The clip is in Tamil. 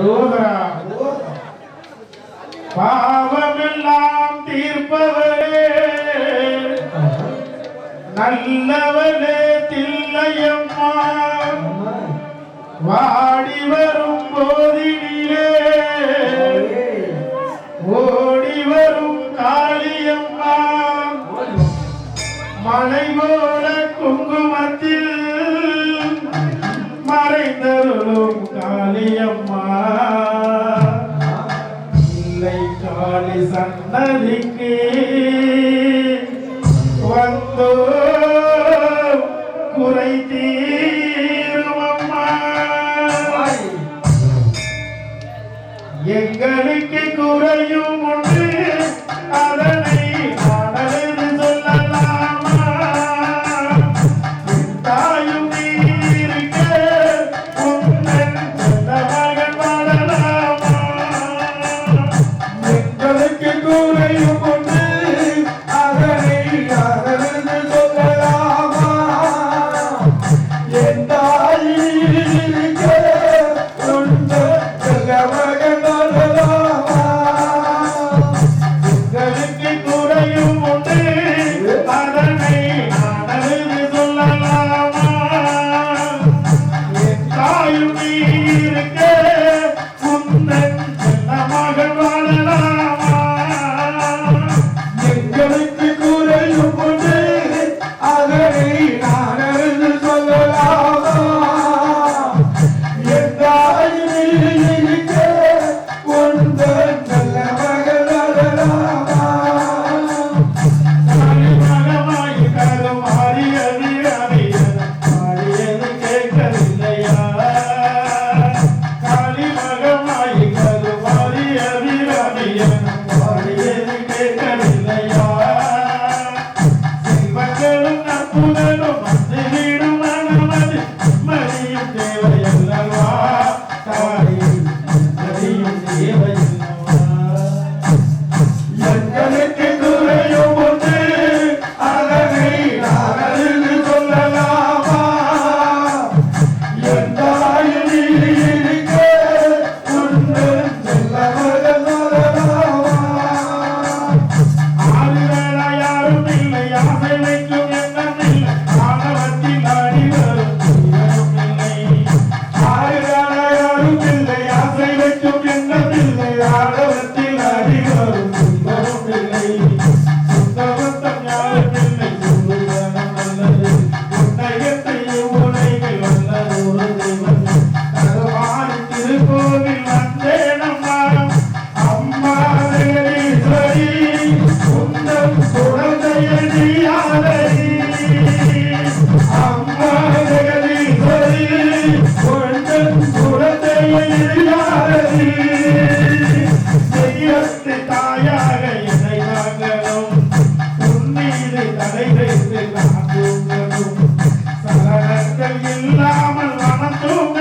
அரோகரா பாவமெல்லாம் தீர்ப்பவரே. நல்லவனே தில்லையம்மா. வாடி வரும் போதினிலே. ஓடி வரும் காளியம்மா. மலை போல குங்குமத்தில் மறைந்தருளும் காளியம்மா. எங்களுக்கு குறையும் உண்டு தொடர்ந்து Oh,